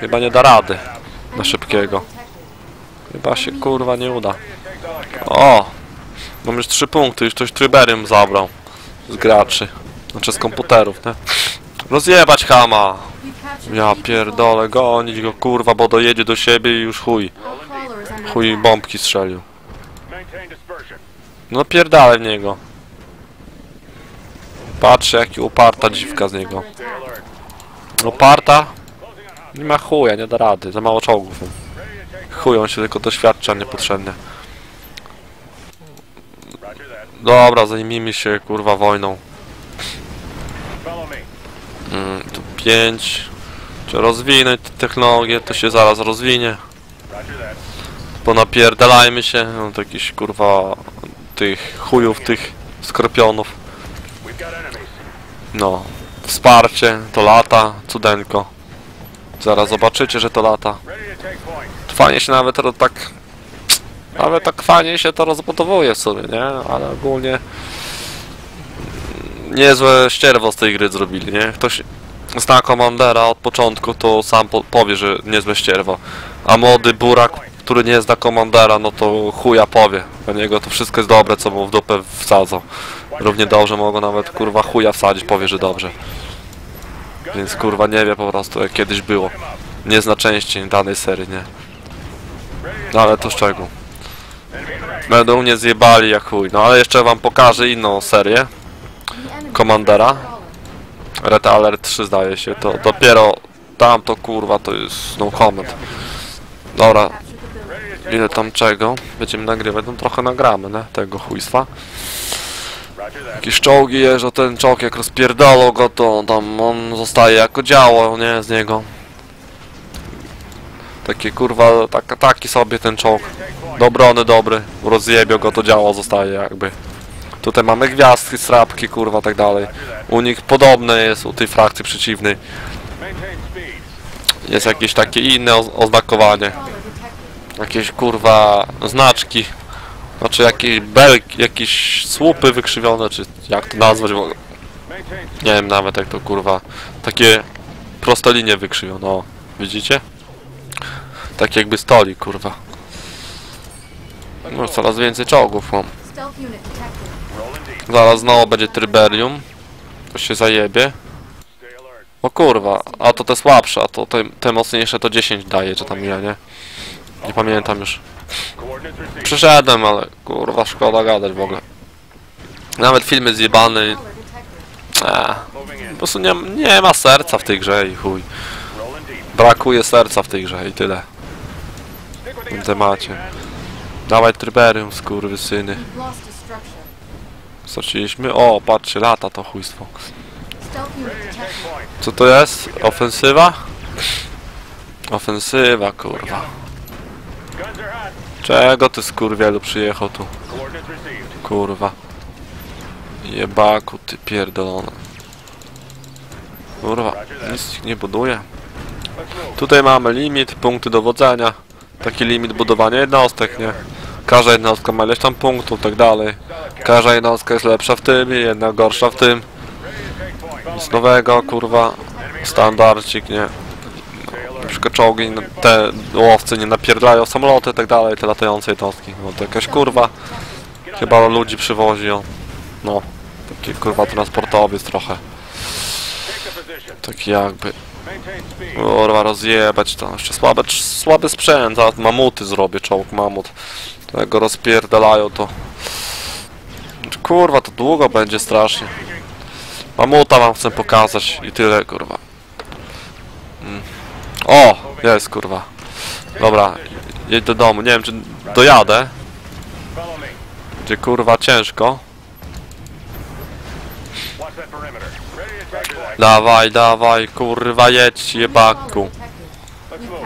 Chyba nie da rady na szybkiego. Chyba się kurwa nie uda. O! Mam już trzy punkty, już ktoś tryberium zabrał. Z graczy. Znaczy z komputerów, nie? Rozjebać Hama! Ja pierdolę, gonić go kurwa, bo dojedzie do siebie i już chuj. Chuj bombki strzelił. No pierdalę w niego. Patrzę jaki uparta dziwka z niego. Uparta? Nie ma chuja, nie da rady, za mało czołgów. Chuj, on się tylko doświadcza niepotrzebnie. Dobra, zajmijmy się kurwa wojną. Mm, tu 5. Czy rozwinąć tę technologię, to się zaraz rozwinie. Ponapierdalajmy się, no to jakiś kurwa tych chujów, tych skorpionów. No, wsparcie, to lata, cudenko. Zaraz zobaczycie, że to lata. Fajnie się nawet tak... Nawet tak fajnie się to rozbudowuje w sumie, nie? Ale ogólnie... Niezłe ścierwo z tej gry zrobili, nie? Ktoś zna komandera od początku, to sam po powie, że niezłe ścierwo. A młody burak, który nie zna komandera, no to chuja powie. Dla niego to wszystko jest dobre, co mu w dupę wsadzą. Równie dobrze mogą nawet kurwa chuja wsadzić, powie, że dobrze. Więc kurwa nie wie po prostu jak kiedyś było. Nie zna części danej serii, nie. No ale to szczegół. Będą mnie zjebali jak chuj. No ale jeszcze wam pokażę inną serię. Komandera. Red Alert 3 zdaje się. To dopiero tam to kurwa to jest no comment. Dobra. Ile tam czego? Będziemy nagrywać, no trochę nagramy, nie? Tego chujstwa. Jakieś czołgi jeżdżą, ten czołg jak rozpierdolą go, to tam on zostaje jako działo, nie? Z niego. Takie kurwa, tak, taki sobie ten czołg. Do obrony dobry, rozjebio go, to działo zostaje jakby. Tutaj mamy gwiazdki, strapki, kurwa, tak dalej. U nich podobne jest, u tej frakcji przeciwnej. Jest jakieś takie inne oz- oznakowanie. Jakieś kurwa znaczki. Znaczy jakieś belki, jakieś słupy wykrzywione, czy jak to nazwać. Nie wiem nawet jak to kurwa. Takie proste linie wykrzywione, o. Widzicie? Tak jakby stoli, kurwa. No coraz więcej czołgów mam. Zaraz znowu będzie tryberium. To się zajebie. O kurwa, a to te słabsze, a to te, te mocniejsze to 10 daje, czy tam ile, nie? Nie pamiętam już. Przyszedłem, ale kurwa szkoda gadać w ogóle. Nawet filmy zjebany. Eee, po prostu nie, nie ma serca w tej grze i chuj. Brakuje serca w tej grze i tyle. W tym temacie. Dawaj tryberium, skurwysyny. Straciliśmy. O, patrzcie, lata to chujstwo. Unit detected. Co to jest? Ofensywa? Ofensywa, kurwa. Czego ty skurwielu przyjechał tu? Kurwa. Jebaku, ty pierdolone. Kurwa, nic nie buduje. Tutaj mamy limit, punkty dowodzenia. Taki limit budowania jednostek, nie? Każda jednostka ma ileś tam punktów, tak dalej. Każda jednostka jest lepsza w tym, jedna gorsza w tym. Nic nowego, kurwa. Standardcik, nie? Przykład czołgi, no, te łowcy nie napierdlają samoloty i tak dalej, te latające jednostki. No to jakaś kurwa. Chyba ludzi przywozi on. No. Taki kurwa transportowiec trochę. Taki jakby. Kurwa rozjebać to. Jeszcze słabe, słaby sprzęt, a mamuty zrobię, czołg mamut. To jak rozpierdalają to. Kurwa to długo będzie strasznie. Mamuta wam chcę pokazać i tyle, kurwa. O! Jest, kurwa. Dobra, jedź do domu. Nie wiem, czy dojadę. Gdzie, kurwa, ciężko. Dawaj, dawaj, kurwa, jedź, jebaku.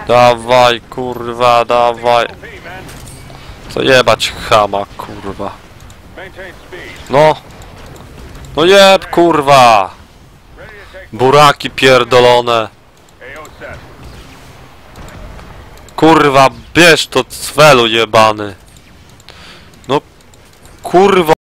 Dawaj, kurwa, dawaj. Co jebać chama, kurwa. No. No jeb, kurwa. Buraki pierdolone. Kurwa, bierz to cwelu jebany. No, kurwa.